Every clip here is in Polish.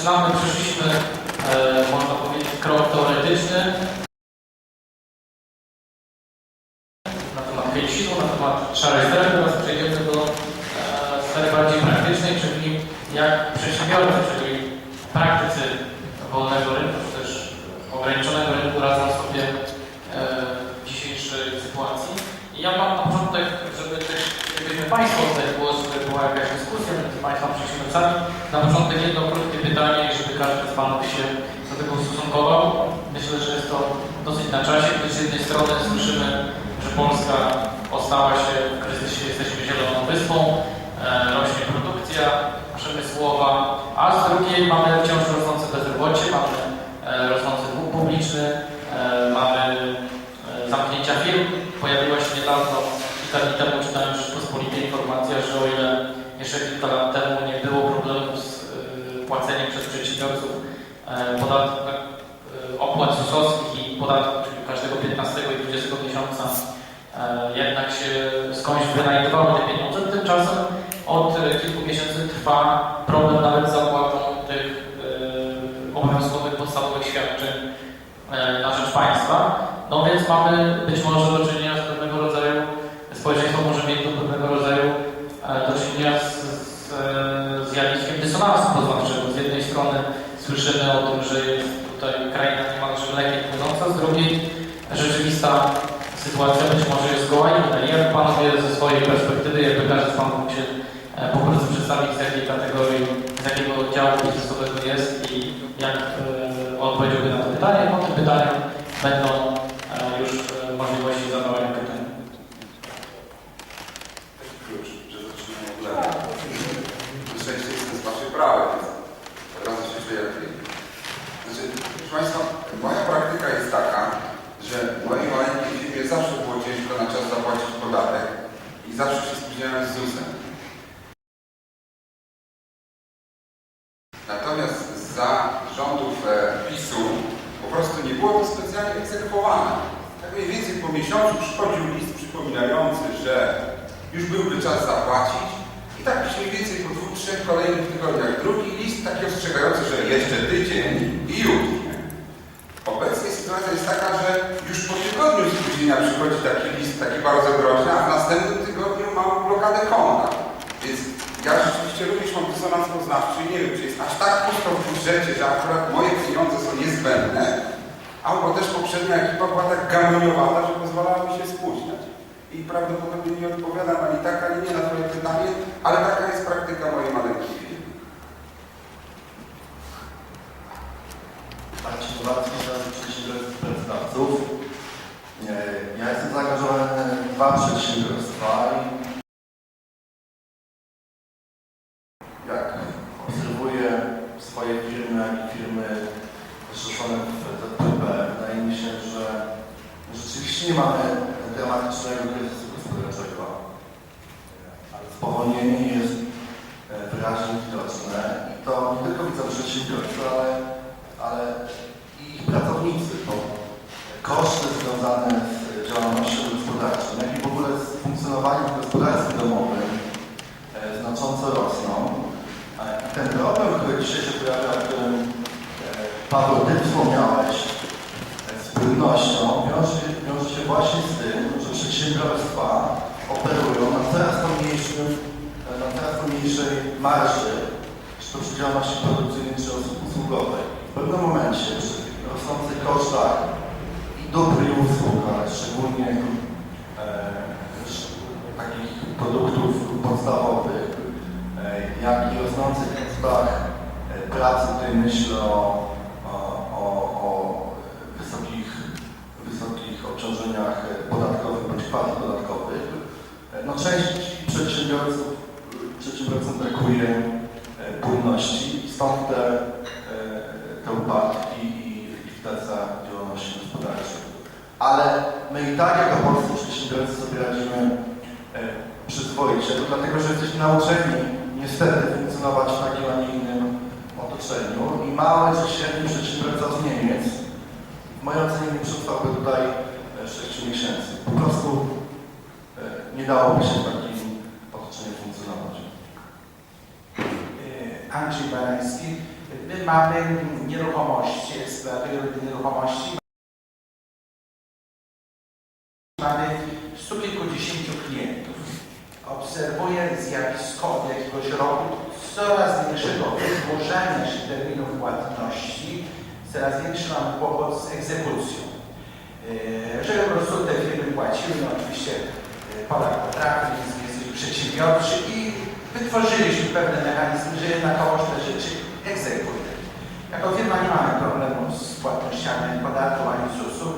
zaczynamy, przeszliśmy, e, można powiedzieć, krok teoretyczny na temat hejsizu, na temat szarej strefy, teraz przejdziemy do e, sfery bardziej praktycznej, czyli jak przedsiębiorcy, czyli praktycy wolnego rynku, czy też ograniczonego rynku radzą sobie e, w dzisiejszej sytuacji. I ja mam na początek, żeby też, gdybyśmy Państwo była jakaś dyskusja między Państwa przedsiębiorcami, na początek jedno krótkie pytanie żeby każdy z Panów się do tego ustosunkował. Myślę, że jest to dosyć na czasie, gdyż z jednej strony słyszymy, że Polska ostała się w kryzysie, jesteśmy zieloną wyspą, e, rośnie produkcja przemysłowa, a z drugiej mamy wciąż rosnące bezrobocie, mamy e, rosnący dług publiczny, e, mamy zamknięcia firm. Pojawiła się niedawno, kilka dni temu czytałem w Rzeczpospolitej informacja, że o ile jeszcze kilka lat temu nie było problemu z e, płaceniem przez przedsiębiorców e, podatku, e, opłat ZUS-owskich i podatków, czyli każdego 15 i 20 miesiąca e, jednak się skądś wynajdowały te pieniądze. Tymczasem od kilku miesięcy trwa problem nawet z opłatą tych obowiązkowych podstawowych świadczeń na rzecz państwa. No więc mamy być może do czynienia z pewnego rodzaju, społeczeństwo może mieć do pewnego rodzaju e, do czynienia z, z e, zjawiskiem dysonansu poznawczego. Z jednej strony słyszymy o tym, że jest tutaj kraina niemalże mlekiem płynąca, z drugiej rzeczywista sytuacja być może jest zgoła inna. Jak Panowie ze swojej perspektywy, jakby każdy z Panów się e, po prostu przedstawić z jakiej kategorii, z jakiego działu biznesowego jest i jak e, odpowiedziałby na to pytanie. Po tym pytaniu będą e, już e, możliwości zadawania pytań. Taki klucz, że zaczynamy od lewa. Na szczęście jestem z waszej prawej, więc od razu się czuję lepiej. Znaczy, proszę Państwa, moja praktyka jest taka, że mojej maleńkiej firmie zawsze było ciężko na czas zapłacić podatek i zawsze się spóźniałem z ZUS-em. Natomiast za rządów e, PiSu po prostu nie było to specjalnie egzekwowane. Tak mniej więcej po miesiącu przychodził list przypominający, że już byłby czas zapłacić i tak mniej więcej po dwóch, trzech kolejnych tygodniach drugi list taki ostrzegający, że jeszcze tydzień i już. nie? Obecnie sytuacja jest taka, że już po spóźnienia przychodzi taki list, taki bardzo groźny, a w następnym tygodniu mam blokadę konta. Więc ja rzeczywiście również mam dysonans poznawczy i nie wiem, czy jest aż tak pusto w budżecie, że akurat moje pieniądze są niezbędne, albo też poprzednia ekipa była tak gamoniowata, że pozwalała mi się spóźniać. I prawdopodobnie nie odpowiadam ani tak, ani nie na Twoje pytanie, ale taka jest praktyka mojej maleńkiej firmy. Marcin Kowalski, Zarząd Przedsiębiorstw i Pracodawców. E, Ja jestem zaangażowany w dwa przedsiębiorstwa i jak obserwuję swoje firmy, jak i firmy zrzeszone w ZPP, wydaje mi się, że rzeczywiście nie mamy dramatycznego kryzysu gospodarczego, E, ale spowolnienie jest e, wyraźnie widoczne i to nie tylko widzą przedsiębiorcy, ale ale i ich pracownicy, bo koszty związane z działalnością gospodarczą, jak i w ogóle z funkcjonowaniem w gospodarstwie domowym e, znacząco rosną. E, I ten problem, który dzisiaj się pojawia, o którym e, Paweł, Ty wspomniałeś, e, z płynnością, wiąże, wiąże się właśnie z tym, przedsiębiorstwa operują na coraz to mniejszym, e, na coraz to mniejszej marży, czy to przy działalności produkcyjnej, czy usługowej. W pewnym momencie przy rosnących kosztach i dóbr i usług, ale szczególnie e, takich produktów podstawowych, e, jak i rosnących kosztach e, pracy, tutaj myślę o, o, o, o wysokich, wysokich obciążeniach e, podatkowych no część przedsiębiorców, przedsiębiorcom brakuje e, płynności. Stąd te e, te upadki i likwidacja działalności gospodarczej. Ale my i tak jako polscy przedsiębiorcy sobie radzimy e, przyzwoicie, to dlatego że jesteśmy nauczeni niestety funkcjonować w takim, a nie innym otoczeniu. I mały czy średni przedsiębiorca z Niemiec w mojej ocenie nie przetrwałby tutaj 6 miesięcy. Po prostu e, nie dałoby się w takim otoczeniu funkcjonować. Andrzej Barański. My mamy nieruchomości, eksploatują nieruchomości. Mamy stu kilkudziesięciu klientów. Obserwuję zjawisko od jakiegoś roku coraz większego wydłużania się terminów płatności, coraz większy mamy kłopot z egzekucją. Yy, Żeby po prostu te firmy płaciły, no oczywiście yy, Polak potrafi, jest, jest przedsiębiorczy i wytworzyliśmy pewne mechanizmy, że jednakowoż te rzeczy egzekwuje. Jako firma nie mamy problemu z płatnościami podatku, ani ZUS-u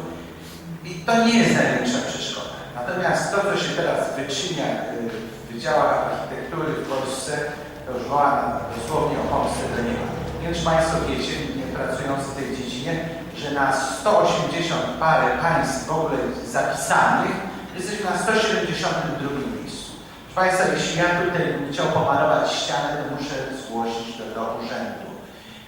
i to nie jest największa przeszkoda. Natomiast to, co się teraz wyczynia y, w wydziałach architektury w Polsce, to już woła dosłownie o pomstę do niego. Nie wiem, czy Państwo wiecie, nie pracując w tej dziedzinie, że na 180 parę państw w ogóle zapisanych jesteśmy na 172 miejscu. Proszę Państwa, jeśli ja tutaj bym chciał pomalować ścianę, to muszę zgłosić to do urzędu.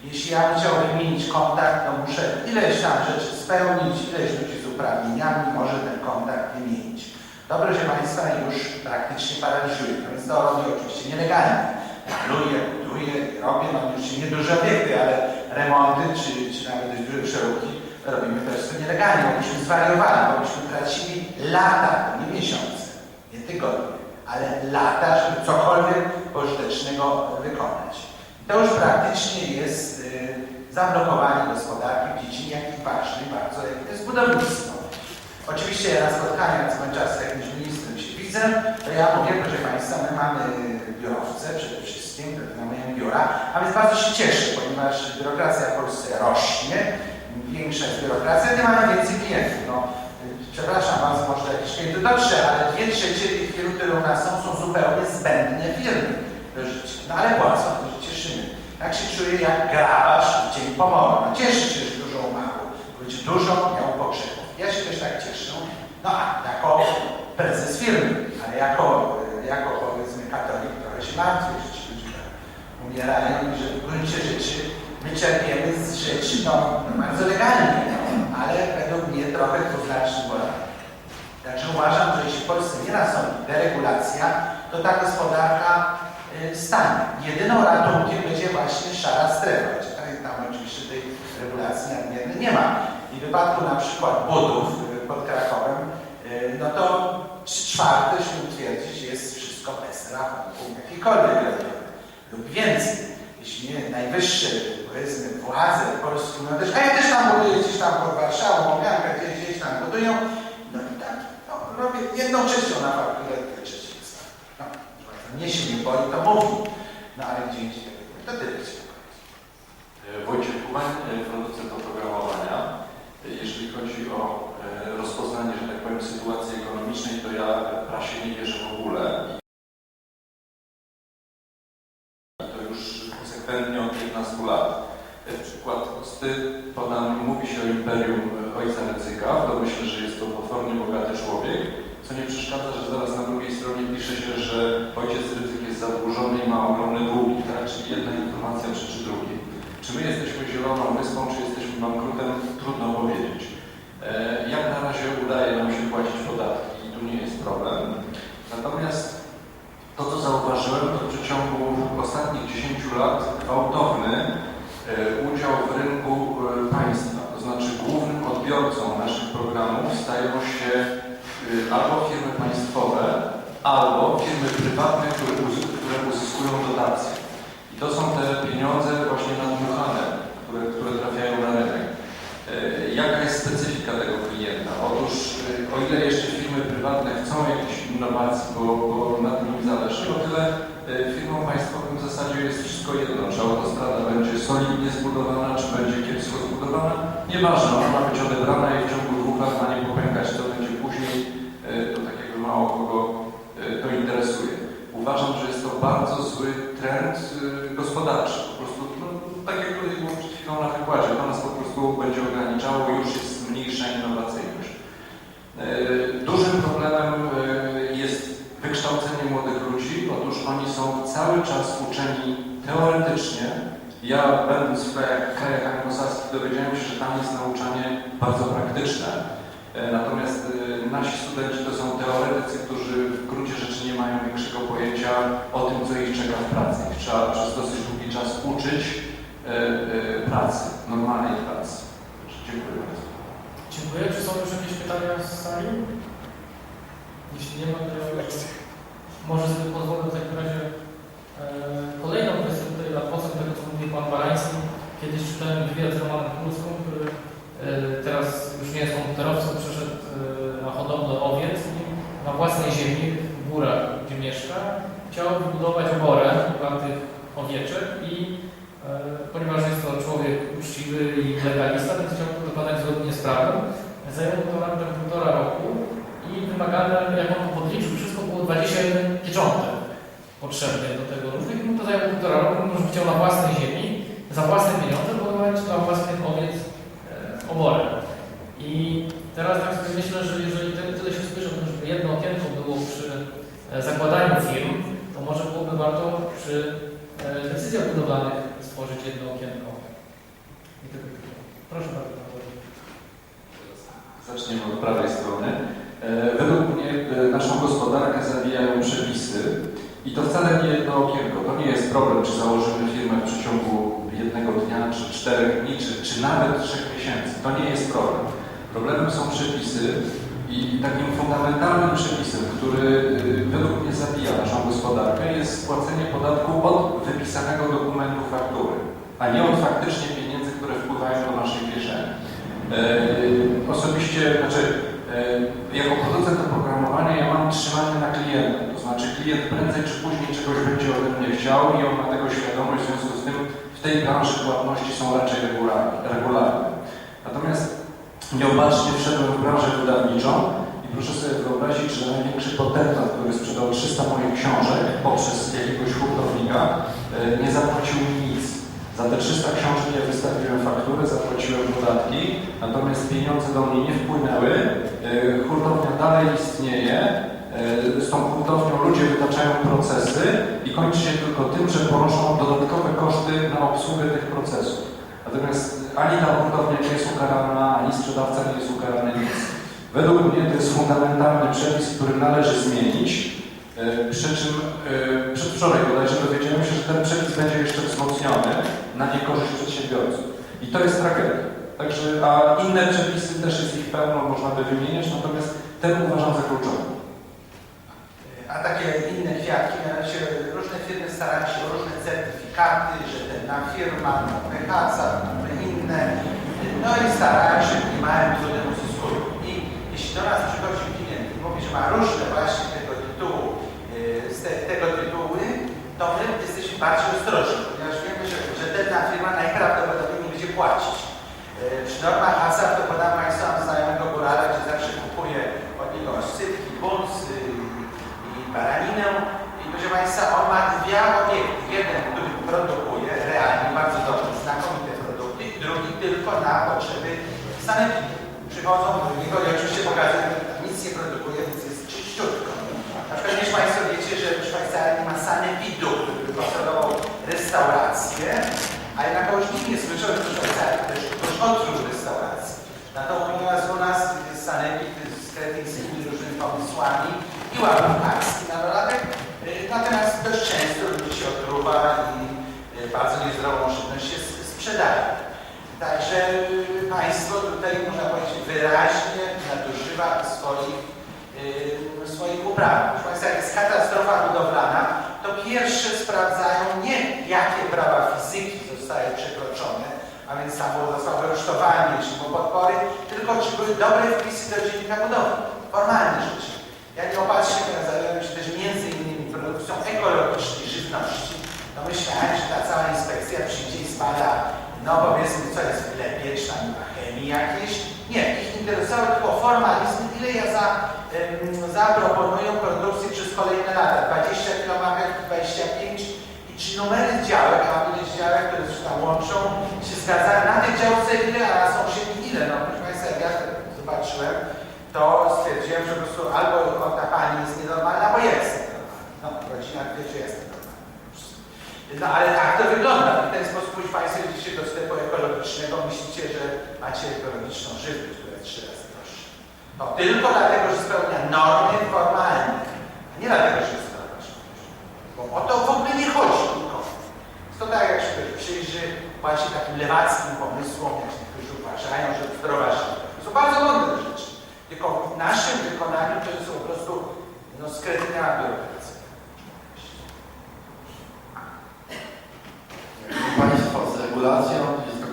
Jeśli ja bym chciał wymienić kontakt, to muszę ileś tam rzeczy spełnić, ileś ludzi z uprawnieniami może ten kontakt wymienić. To, proszę Państwa, już praktycznie paraliżuje. No więc to robię oczywiście nielegalnie. Maluję, buduję, robię, no już nie duże obiekty, ale remonty, czy, czy nawet dość duże przeróbki robimy to wszystko nielegalnie, bo byśmy zwariowali, bo byśmy tracili lata, nie miesiące, nie tygodnie, ale lata, żeby cokolwiek pożytecznego wykonać. To już praktycznie jest y, zablokowanie gospodarki w dziedzinie jakiej ważnej bardzo, jakim jest budownictwo. Oczywiście na spotkaniach z z jakimś ministrem się widzę, to ja mówię, proszę Państwa, my mamy biurowce przede wszystkim, mają biura, a więc bardzo się cieszę, ponieważ biurokracja w Polsce rośnie, większa jest biurokracja, nie mamy więcej klientów. No, przepraszam bardzo, może do jakichś klientów dotrze, ale dwie trzecie tych firm, które u nas są, są zupełnie zbędne firmy do życia. No ale płacą, to się cieszymy. Tak się czuję jak grabarz w dzień pomoru. No, cieszę się, że dużo umarło. Być dużo miał pogrzebów. Ja się też tak cieszę. No a jako prezes firmy, ale jako, jako powiedzmy katolik ci ludzie tak umierają i że w gruncie rzeczy my czerpiemy z rzeczy no, bardzo legalnie, no, ale według mnie trochę dwuznaczny moral. Także uważam, że jeśli w Polsce nie nastąpi deregulacja, to ta gospodarka y, stanie. Jedyną ratunkiem będzie właśnie szara strefa. gdzie Tam, oczywiście tej regulacji nadmiernej nie ma. I w wypadku na przykład budów y, pod Krakowem, y, no to czwarte się twierdzić jest wszystko bez rachunku jakikolwiek regionu lub więcej. Jeśli nie najwyższe, powiedzmy, władze polskie mówią też, a ja też tam buduję gdzieś tam pod Warszawą, Momianka, gdzieś, gdzieś tam budują, no i tak, no, robię jedną trzecią na fakturę, dwie trzecie wystawy. No, mnie się nie boi, to mówi. No ale gdzie indziej, to tyle chciałem powiedzieć. Wojciech Kumań, e, producent oprogramowania. E, Jeżeli chodzi o e, rozpoznanie, że tak powiem, sytuacji ekonomicznej, to ja prasie nie wierzę w ogóle. Konsekwentnie od 15 lat. E, Przykład prosty, podam, mówi się o imperium e, ojca Rydzyka, to myślę, że jest to potwornie bogaty człowiek, co nie przeszkadza, że zaraz na drugiej stronie pisze się, że ojciec Rydzyk jest zadłużony i ma ogromne długi, tak? Czyli jedna informacja przeczy drugiej. Czy my jesteśmy zieloną wyspą, czy jesteśmy bankrutem, trudno powiedzieć. E, Jak na razie udaje nam się płacić podatki i tu nie jest problem. Natomiast to, co zauważyłem, to w przeciągu ostatnich 10 lat gwałtowny e, udział w rynku e, państwa, to znaczy głównym odbiorcą naszych programów stają się e, albo firmy państwowe, albo firmy prywatne, które, które uzyskują dotacje. I to są te pieniądze właśnie nadmuchane, które, które trafiają na rynek. Jaka jest specyfika tego klienta? Otóż o ile jeszcze firmy prywatne chcą bo, bo na tym im zależy, o tyle e, firmom państwowym w zasadzie jest wszystko jedno, czy autostrada będzie solidnie zbudowana, czy będzie kiepsko zbudowana. Nieważne, ona ma być odebrana i w ciągu dwóch lat ma nie popękać, co będzie później, e, to tak jakby mało kogo e, to interesuje. Uważam, że jest to bardzo zły trend gospodarczy. Po prostu, no, tak jak tutaj było przed chwilą na wykładzie, to nas po prostu będzie ograniczało, już jest mniejsza innowacyjność. Y, Dużym problemem y, jest wykształcenie młodych ludzi. Otóż oni są cały czas uczeni teoretycznie. Ja będąc w krajach, anglosaskich dowiedziałem się, że tam jest nauczanie bardzo praktyczne. E, Natomiast e, nasi studenci to są teoretycy, którzy w gruncie rzeczy nie mają większego pojęcia o tym, co ich czeka w pracy. Ich trzeba przez dosyć długi czas uczyć, e, pracy, normalnej pracy. Dziękuję bardzo. Dziękuję. Czy są już jakieś pytania z sali? Jeśli nie ma, to może sobie pozwolę w takim razie e, kolejną kwestię tutaj na poza tego, co mówił Pan Barański. Kiedyś czytałem wywiad z Romanem Kruską, który e, teraz już nie jest komputerowcem, przeszedł e, na hodowlę owiec i na własnej ziemi, w górach, gdzie mieszka, chciał wybudować oborę dla tych owieczek i e, ponieważ jest to człowiek uczciwy i legalista, więc chciał to wykonać zgodnie z prawem. Zajęło to nam tak półtora roku i wymagane, jak on to podliczył, wszystko było 21 pieczątek potrzebne do tego różnych i mu to zajęło półtora roku, mimo że chciał na własnej ziemi, za własne pieniądze budować dla własnych owiec e. I teraz tak sobie myślę, że jeżeli tyle, się tym, żeby jedno okienko było przy e, zakładaniu firm, to może byłoby warto przy e, decyzjach budowlanych stworzyć jedno okienko. Proszę bardzo. Zaczniemy od prawej strony. E, Według mnie e, naszą gospodarkę zawijają przepisy i to wcale nie jedno okienko. To nie jest problem, czy założymy firmę w przeciągu jednego dnia, czy czterech dni, czy, czy nawet trzech miesięcy. To nie jest problem. Problemem są przepisy i takim fundamentalnym przepisem, który y, według mnie zabija naszą gospodarkę, jest spłacenie podatku od wypisanego dokumentu faktury, a nie od faktycznie pieniędzy, które wpływają do naszej kieszeni. E, Osobiście, znaczy, e, jako producent oprogramowania ja mam trzymanie na klienta, znaczy klient prędzej czy później czegoś będzie ode mnie chciał i on ma tego świadomość, w związku z tym w tej branży płatności są raczej regularne. Natomiast nieopatrznie wszedłem w branżę wydawniczą i proszę sobie wyobrazić, że największy potentat, który sprzedał 300 moich książek poprzez jakiegoś hurtownika, e, nie zapłacił mi nic. Za te 300 książek ja wystawiłem fakturę, zapłaciłem podatki, natomiast pieniądze do mnie nie wpłynęły. E, Hurtownia dalej istnieje. E, Z tą hurtownią ludzie wytaczają procesy i kończy się tylko tym, że ponoszą dodatkowe koszty na obsługę tych procesów. Natomiast ani ta hurtownia nie jest ukarana, ani sprzedawca nie jest ukarany nic. Według mnie to jest fundamentalny przepis, który należy zmienić. E, Przy czym e, przedwczoraj bodajże dowiedziałem się, że ten przepis będzie jeszcze wzmocniony na niekorzyść przedsiębiorców. I to jest tragedia. Także, a inne przepisy też jest ich pełno, można by wymieniać, natomiast ten uważam za kluczowy. A takie inne kwiatki, mianowicie różne firmy starają się o różne certyfikaty, że jedna firma, nowe HACA, nowe inne, no i starają się i mają cudem uzyskują. I jeśli do nas przychodzi klient i mówi, że ma różne właśnie tego tytułu, yy, z te, tego tytuły, to my jesteśmy bardziej ostrożni, ponieważ wiemy, że, że jedna firma najprawdopodobniej nie będzie płacić. Yy, Przy normach HACA to podam Państwu mam znajomego górala, gdzie zawsze kupuję od niego sypki, buns yy, i baraninę. I proszę Państwa, on ma dwie obiekty. Jeden, który produkuje realnie bardzo dobrze, znakomite produkty, drugi tylko na potrzeby sanepidu. Przychodzą do niego i oczywiście pokazują, nic nie produkuje, więc jest czyściutko. Na przykład już Państwo wiecie, że w Szwajcarii ma sanepidu, który kontrolował restaurację, a jednak już nikt nie słyszał, że w Szwajcarii też ktoś odkrył restaurację. Natomiast u nas sanepid z kretyńskimi różnymi pomysłami i łapikarski na dodatek. Natomiast dość często ludzi się otruwa i y, bardzo niezdrową żywność się sprzedaje. Także y, państwo tutaj, można powiedzieć, wyraźnie nadużywa swoich, y, swoich upraw. Proszę Państwa, jak jest katastrofa budowlana, to pierwsze sprawdzają nie jakie prawa fizyki zostały przekroczone, a więc było zostało wyrusztowanie, czy podpory, tylko czy były dobre wpisy do dziennika budowy. Formalne rzeczy. Ja nie opatrzę, ja zajmuję się też między innymi produkcją ekologicznej żywności. No myślałem, że ta cała inspekcja przyjdzie i zbada, no powiedzmy, co jest w glebie, czy tam chemii jakiejś. Nie, ich interesowały tylko formalizmy, ile ja za, ym, zaproponuję produkcji przez kolejne lata. 20 km, 25 i czy numery działek, a ileś działek, które się tam łączą, się zgadzają. Na tej działce ile, a na sąsiedniej ile. No proszę Państwa, jak ja to zobaczyłem, to stwierdziłem, że po prostu albo No ale tak to wygląda. W ten sposób już Państwo idziecie do sklepu ekologicznego, myślicie, że macie ekologiczną żywność, która jest trzy razy droższa. No tylko dlatego, że spełnia normy formalne, a nie dlatego, że jest zdrowa. Bo o to w ogóle nie chodzi nikomu. To tak jak się przyjrzy właśnie takim lewackim pomysłom, jak niektórzy uważają, że zdrowa żywność. To są bardzo mądre rzeczy. Tylko w naszym wykonaniu to jest po prostu no, skretna.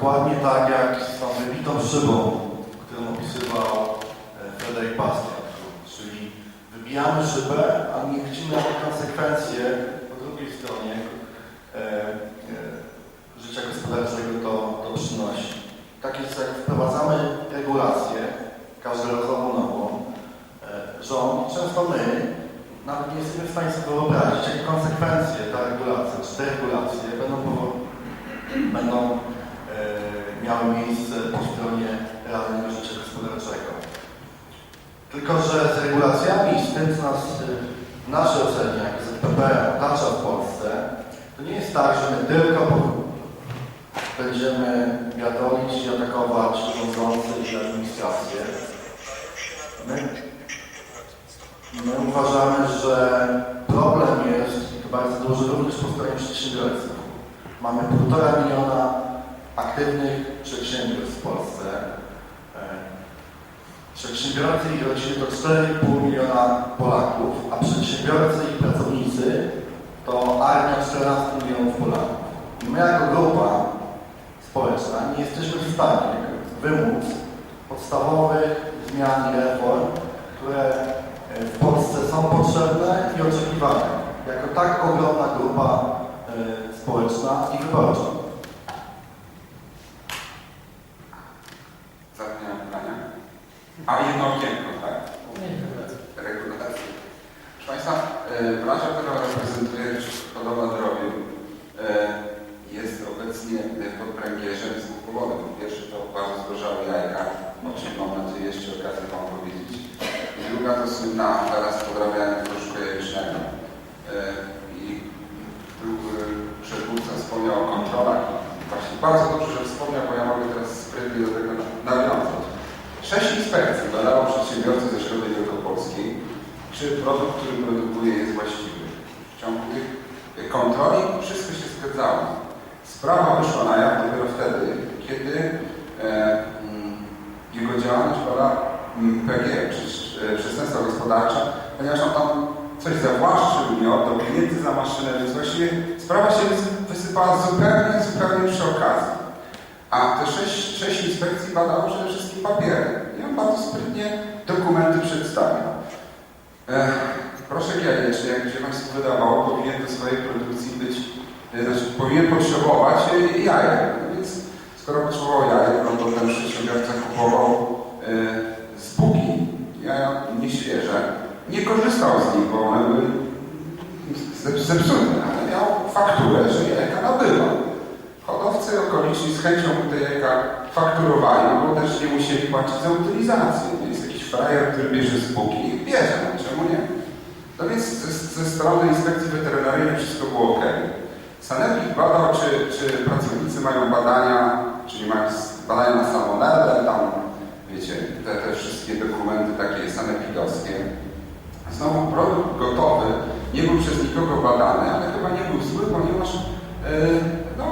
Dokładnie tak jak z tą wybitą szybą, którą opisywał e, Frederick Bastiat. Czyli wybijamy szybę, a nie widzimy konsekwencje po drugiej stronie e, e, życia gospodarczego to, to przynosi. Tak jest, jak wprowadzamy regulację, każdorazowo nową, e, rząd, często my, nawet nie jesteśmy w stanie sobie wyobrazić, jakie konsekwencje ta regulacja, czy te regulacje będą, powo- będą e, miały miejsce po stronie realnego życia gospodarczego. Tylko, że z regulacjami, z tym, co nas e, w naszej ocenie, jak ZPP otacza w Polsce, to nie jest tak, że my tylko będziemy wiadolić i atakować rządzących i administrację. My My uważamy, że problem jest, bardzo duży, również po stronie przedsiębiorców. Mamy półtora miliona aktywnych przedsiębiorstw w Polsce. E, Przedsiębiorcy i rodziny to 4,5 miliona Polaków, a przedsiębiorcy i pracownicy to armia 14 milionów Polaków. I my jako grupa społeczna nie jesteśmy w stanie wymóc podstawowych zmian i reform, które w Polsce są potrzebne i oczekiwane jako tak ogromna grupa e, społeczna i wyborcza. Zapomniałem pytania. A jedno okienko, tak? Regulacje. Proszę Państwa, e, branża, którą reprezentuję, hodowla drobiu, e, jest obecnie pod pręgierzem z dwóch powodów. Po pierwsze to bardzo zgorzałe jajka, o czym mam nadzieję jeszcze okazję Wam powiedzieć. Druga to słynna afera z podrabianiem proszku jajecznego. E, I e, przedmówca wspomniał o kontrolach. Właśnie bardzo dobrze, że wspomniał, bo ja mogę teraz sprytnie do tego nawiązać. Sześć inspekcji badało przedsiębiorcy ze środek wielkopolskiej, czy produkt, który produkuje jest właściwy. W ciągu tych kontroli wszystko się zgadzało. Sprawa wyszła na jaw dopiero wtedy, kiedy e, mm, jego działalność była mm, PG, e, przestępstwo gospodarcze, ponieważ on tam coś zawłaszczył, nie oddał pieniędzy za maszynę, więc właściwie sprawa się wysy- wysypała zupełnie, zupełnie przy okazji. A te sześć, sześć inspekcji badało przede wszystkim papiery. I on bardzo sprytnie dokumenty przedstawił. Ech, proszę jajeczny, jak się Państwu wydawało, powinien do swojej produkcji być, e, znaczy powinien potrzebować e, jajek. Więc skoro potrzebował jajek, no to ten przedsiębiorca kupował e, z buki jaja nieświeże. Nie korzystał z nich, bo one były zep- zepsute, ale miał fakturę, że jajka nabywa. Hodowcy okoliczni z chęcią mu te jajka fakturowali, bo też nie musieli płacić za utylizację. Jest jakiś frajer, który bierze z buki i bierze, no czemu nie? No więc ze, ze strony inspekcji weterynaryjnej wszystko było ok. Sanepid badał, czy, czy pracownicy mają badania, czyli mają badania na salmonellę, tam wiecie, te, te wszystkie dokumenty takie sanepidowskie. Znowu produkt gotowy nie był przez nikogo badany, ale chyba nie był zły, ponieważ e, no,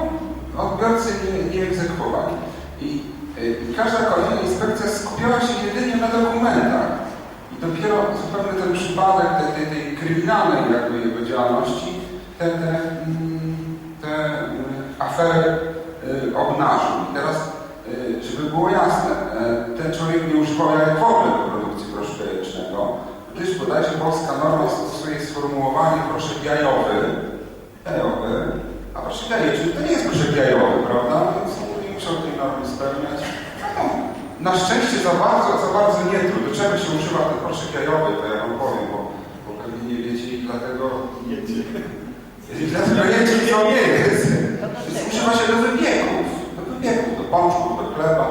odbiorcy nie, nie egzekwowali. I e, każda kolejna inspekcja skupiała się jedynie na dokumentach. I dopiero zupełnie ten przypadek tej, tej, tej kryminalnej jakby jego działalności te, te, mm, te mm, afery obnażył. I teraz, żeby było jasne, ten człowiek nie używał jajek w ogóle do produkcji proszku jajecznego, gdyż bodajże polska norma stosuje sformułowanie proszek jajowy, jajowy, a proszek jajeczny to nie jest proszek jajowy, prawda? Więc nie muszą tej normy spełniać. No, na szczęście za bardzo, za bardzo nie trudno. Do czego się używa ten proszek jajowy, to ja wam powiem, bo, bo pewnie nie wiecie i dlatego nie i dlatego wiecie, co nie jest. Więc używa się do wypieków, do wypieków, do pączków, do chleba.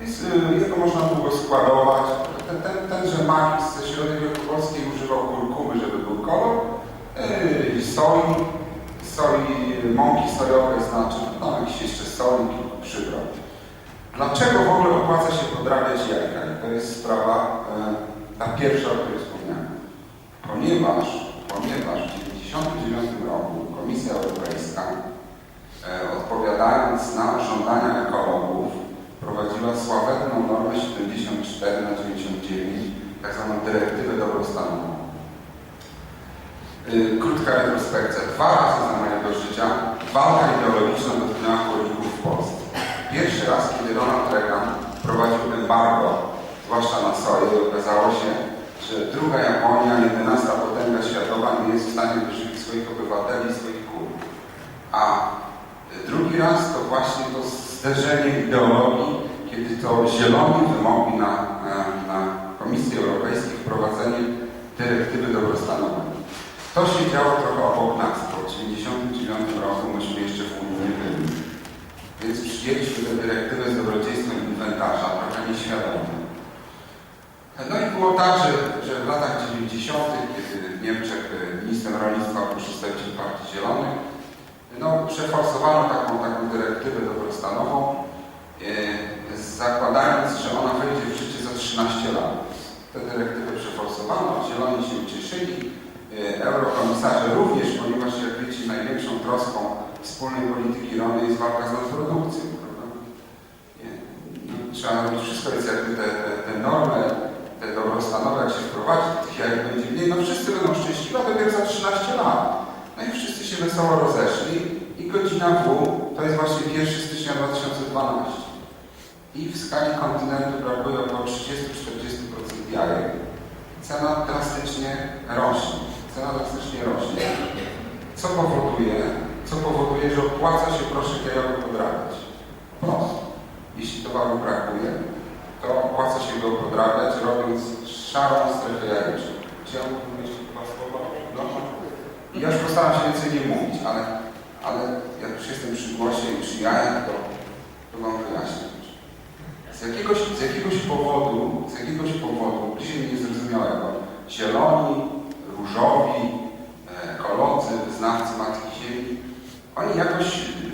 Więc y, jego można długo składować. Ten, ten, tenże magis ze środek wielkopolskiej używał kurkumy, żeby był kolor. Yy, soli, soli, mąki sojowej znaczy, no jakiś jeszcze soli, kilku przypraw. Dlaczego w ogóle opłaca się podrabiać jajka? I to jest sprawa, e, ta pierwsza, o której wspomniałem. Ponieważ, ponieważ w 1999 roku Komisja Europejska, e, odpowiadając na żądania ekologów, prowadziła sławetną normę 74 na 99, tak zwaną dyrektywę dobrostanową. Y, Krótka retrospekcja. Dwa razy za mojego życia walka ideologiczna dotknęła górników w Polsce. Pierwszy raz, kiedy Ronald Reagan prowadził embargo, zwłaszcza na soję, okazało się, że druga Japonia, 11 potęga światowa, nie jest w stanie wyżywić swoich obywateli i swoich kur. A drugi raz to właśnie to zderzenie ideologii, kiedy to zieloni wymogli na, na, na Komisji Europejskiej wprowadzenie dyrektywy dobrostanowej. To się działo trochę obok nas, w 1999 roku myśmy jeszcze w Unii nie byli. Więc przyjęliśmy tę dyrektywę z dobrodziejstwem inwentarza, trochę nieświadomie. No i było tak, że, że w latach 90., kiedy w Niemczech e, ministrem rolnictwa był przedstawiciel Partii Zielonych, no, przeforsowano taką, taką dyrektywę dobrostanową, e, zakładając, że ona wejdzie w życie za 13 lat. Tę dyrektywę przeforsowano, zieloni się ucieszyli, e, eurokomisarze również, ponieważ jak wiecie, największą troską wspólnej polityki rolnej jest walka z nadprodukcją. No, trzeba robić wszystko, jest jakby te, te, te normy, te dobrostanowe, jak się wprowadzi, tych jajek będzie mniej, no wszyscy będą szczęśliwi, a dopiero za 13 lat. No i wszyscy się wesoło rozeszli i godzina W to jest właśnie 1 stycznia 2012. I w skali kontynentu brakuje około 30-40% jajek. Cena drastycznie rośnie. Cena drastycznie rośnie. Co powoduje? Co powoduje, że opłaca się proszek jajowy podrabiać? Prosto. Jeśli towaru brakuje, to opłaca się go podrabiać, robiąc szarą strefę jajeczną. Mógłbym jeszcze dwa słowa? No. Ja już postaram się więcej nie mówić, ale, ale jak już jestem przy głosie i przy jajach, to, to Wam wyjaśnię. Z jakiegoś, z jakiegoś powodu, z jakiegoś powodu, dzisiaj niezrozumiałego, zieloni, różowi, e, ekolodzy, wyznawcy Matki Ziemi, oni jakoś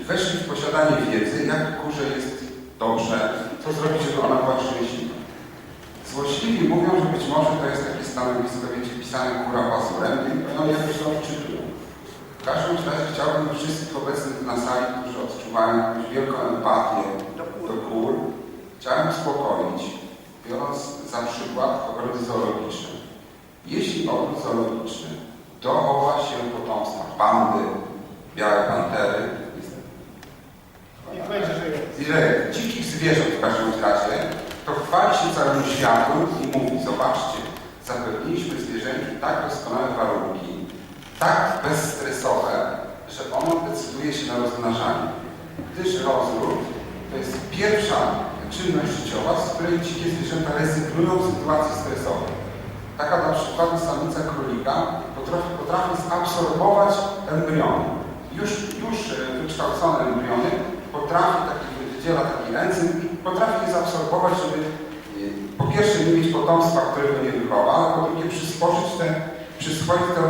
weszli w posiadanie wiedzy, jak kurze jest dobrze, co zrobić, żeby ona była szczęśliwa. Złośliwi mówią, że być może to jest takie stanowisko, wiecie, pisane kura pazurem i oni jakoś to odczytują. W każdym razie chciałbym wszystkich obecnych na sali, którzy odczuwają jakąś wielką empatię do kur, chciałem uspokoić, biorąc za przykład ogrody zoologiczne. Jeśli ogród zoologiczny dochowa się potomstwa pandy, białe pantery, ile dzikich zwierząt w każdym razie, to chwali się całemu światu i mówi, zobaczcie, zapewniliśmy zwierzęciu tak doskonałe warunki, tak bezstresowe, że ono decyduje się na rozmnażanie. Gdyż rozród to jest pierwsza czynność życiowa, z której dzikie zwierzęta rezygnują w sytuacji stresowej. Taka na przykład samica królika potrafi, potrafi zabsorbować embriony. Już, już e, wykształcone embriony potrafi taki, wydziela taki enzym potrafi je zaabsorbować, żeby e, po pierwsze nie mieć potomstwa, którego nie wychowa, a po drugie przysporzyć te, przyswoić te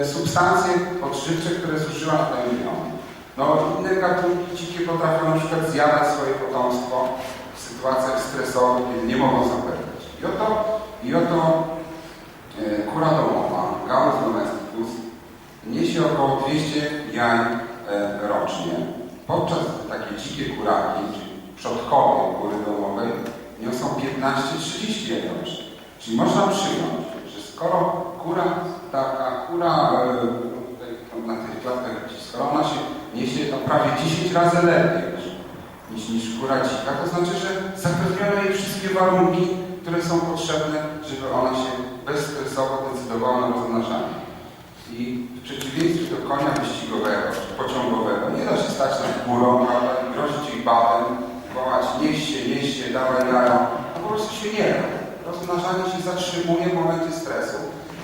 e, substancje odżywcze, które zużyła na embriony. No, inne gatunki dzikie potrafią na przykład zjadać swoje potomstwo sytuacjach stresowych, kiedy nie mogą zapewnić. I oto, i oto e, kura domowa, Gallus domesticus, niesie około 200 jaj e, rocznie, podczas takie dzikie kuraki, czyli przodkowie kury domowej, niosą 15-30 jaj rocznie. Czyli można przyjąć, że skoro kura, taka kura e, na tych klatkach, skoro ona się niesie to prawie 10 razy lepiej niż, niż, niż kura dzika, to znaczy, że zapewniono jej wszystkie warunki, które są potrzebne, żeby ona się bezstresowo decydowała na rozmnażanie. I w przeciwieństwie do konia wyścigowego pociągowego nie da się stać nad górą, prawda, i grozić jej batem, wołać nieś się, nieś się, dawaj jajo, a po prostu się nie da. Rozmnażanie się zatrzymuje w momencie stresu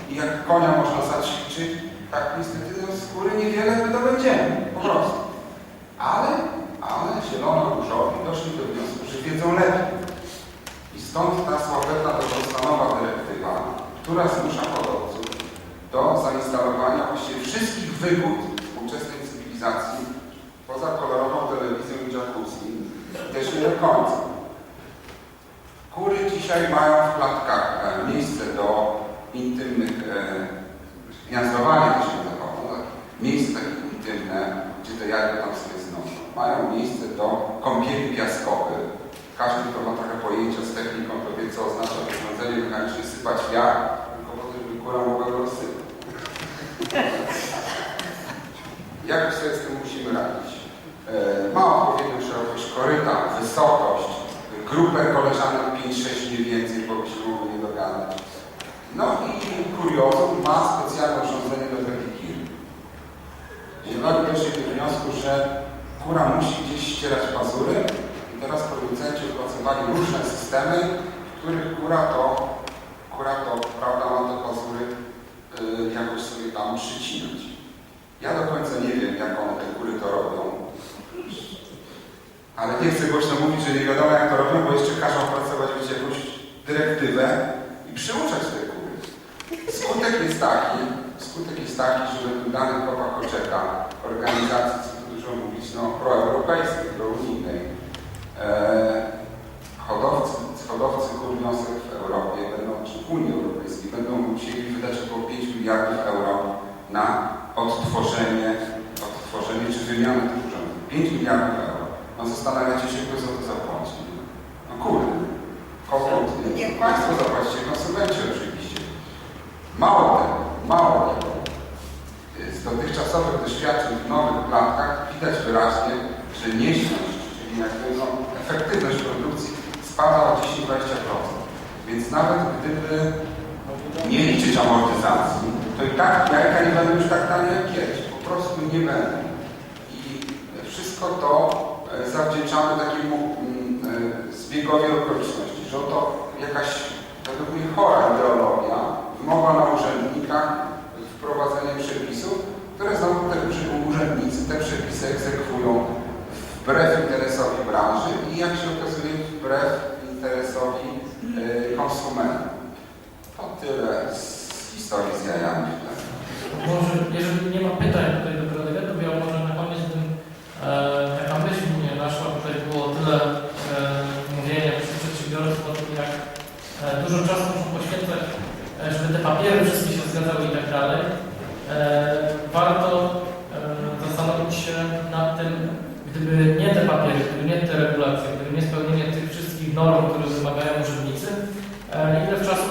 i jak konia można zaćwiczyć, tak niestety no, z góry niewiele wydobędziemy, po prostu. Ale, ale zielono-różowi doszli do wniosku, że wiedzą lepiej. I stąd ta sławetna dobrostanowa dyrektywa, która zmusza hodowców do zainstalowania właściwie wszystkich wygód współczesnej cywilizacji poza kolorową telewizją i jacuzzi, też nie do końca. Kury dzisiaj mają w klatkach e, miejsce do intymnych e, gniazdowania też się zachowa, tak? miejsce takie intymne, gdzie te jajka tam sobie znoszą. Mają miejsce do kąpieli piaskowych. Każdy, kto ma trochę pojęcia z techniką, to wie, co oznacza urządzenie mechaniczne sypać wiatr, tylko po to, żeby kura mogła go rozsypać. Sposób ma specjalne urządzenie do trafiki. Zieloni doszli do wniosku, że kura musi gdzieś ścierać pazury i teraz producenci opracowali różne systemy, w których kura to, kura to prawda, ma te pazury y, jakoś sobie tam przycinać. Ja do końca nie wiem, jak one te kury to robią. Ale nie chcę głośno mówić, że nie wiadomo jak to robią, bo jeszcze każą opracować wiecie, jakąś dyrektywę i przyuczać. Skutek jest taki, skutek jest taki, że według danych Kopa Koczeka, organizacji, co tu dużo mówić, no, proeuropejskiej, prounijnej, e, hodowcy, hodowcy kur w Europie będą, czy w Unii Europejskiej będą musieli wydać około 5 miliardów euro na odtworzenie, odtworzenie czy wymianę tych urządzeń. 5 miliardów euro. No zastanawiacie się, kto za to zapłaci. No kurde. Nie Państwo zapłacicie, konsumenci oczywiście. Mało tego, mało tego. Z dotychczasowych doświadczeń w nowych plankach widać wyraźnie, że nieśność, czyli jakby no, efektywność produkcji spada o 10-20%. Więc nawet gdyby nie liczyć amortyzacji, to i tak jajka nie będą już tak tanie jak kiedyś. Po prostu nie będą. I wszystko to e, zawdzięczamy takiemu mm, e, zbiegowi okoliczności, że oto jakaś, według mnie, chora ideologia wymogła na urzędnikach wprowadzenie przepisów, które znowu te urzędnicy te przepisy egzekwują wbrew interesowi branży i jak się okazuje wbrew interesowi e, konsumentów. To tyle z historii z jajami. Może, jeżeli nie ma pytań tutaj do kolega, to ja może na koniec bym e, taka myśl mnie naszła, tutaj było tyle e, mówienia przez przedsiębiorców o tym, jak e, dużo czasu muszą poświęcać, e, żeby te papiery wszystkie się zgadzały i tak dalej. E, warto e, zastanowić się nad tym, gdyby nie te papiery, gdyby nie te regulacje, gdyby nie spełnienie tych wszystkich norm, które wymagają urzędnicy, e, ile w czasu,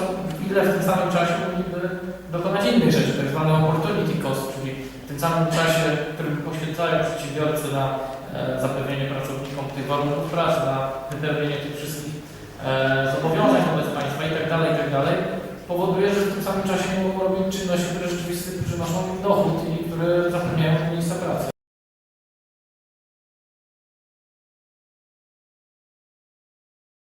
ile w tym samym czasie mogliby dokonać innych rzeczy, tak zwany opportunity cost, czyli w tym samym czasie, który poświęcają przedsiębiorcy na e, zapewnienie pracownikom tych warunków pracy, na